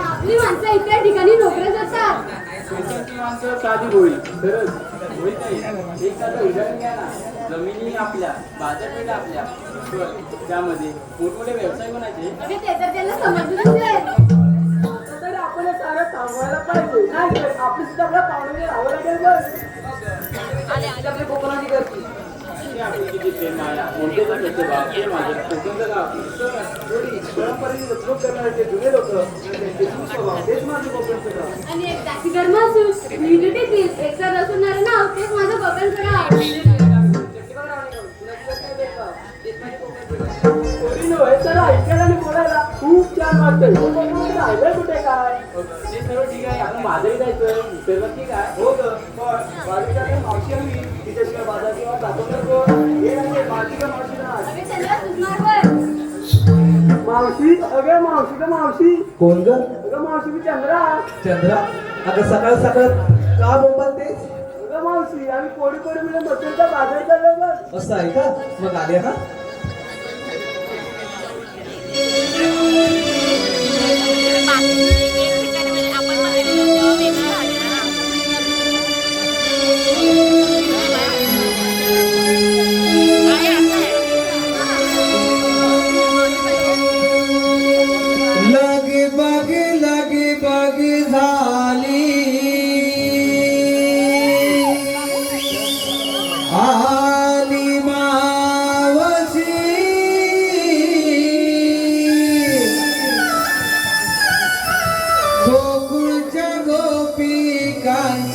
आपली माणसं इतर ठिकाणी नोकऱ्या जातात माणसं साधी होईल. खरंच. होईल की एक साधं उदाहरण घ्या ना. जमिनी आपल्या बाजारपेठ आपल्या त्यामध्ये मोठमोठे व्यवसाय बनायचे. अरे ते तर त्यांना समजलंच नाही. तर आपण हे सारं थांबवायला पाहिजे नाही तर आपली सुद्धा आपल्या पाहुणे राहावं लागेल बघ आपल्या कोकणाची करते अशी आपली किती प्रेम आहे मोठे तर त्याचे भाव ते माझं कोकणचं गाव थोडी परंपरेने जपणूक करणारे जे जुने लोक त्यांचे सुस्वभाव तेच माझं कोकणचं गाव आणि एक जाती धर्म असून रचणारं नाव तेच माझं गाव खूप छान वाटतंय. पण कोकणात राहिलंय कुठे काय? ते सर्व ठीक आहे. आपण बाजारी जायचं सर्व ठीक आहे. हो ग पण बालिकाने मावशी आम्ही तिच्याशिवाय बाजार किंवा तर कोण? हे म्हणजे बालिका मावशी ना त्यांना सुचणार पण मावशी अगं मावशी का मावशी. कोण ग? अगं मावशी मी चंद्रा. चंद्रा? अगं सकाळ सकाळ का बोंबाल तेच अगं मावशी आम्ही कोडी कोडी मिळून बसून बाजार चाललो बस असं आहे का? मग आले हा?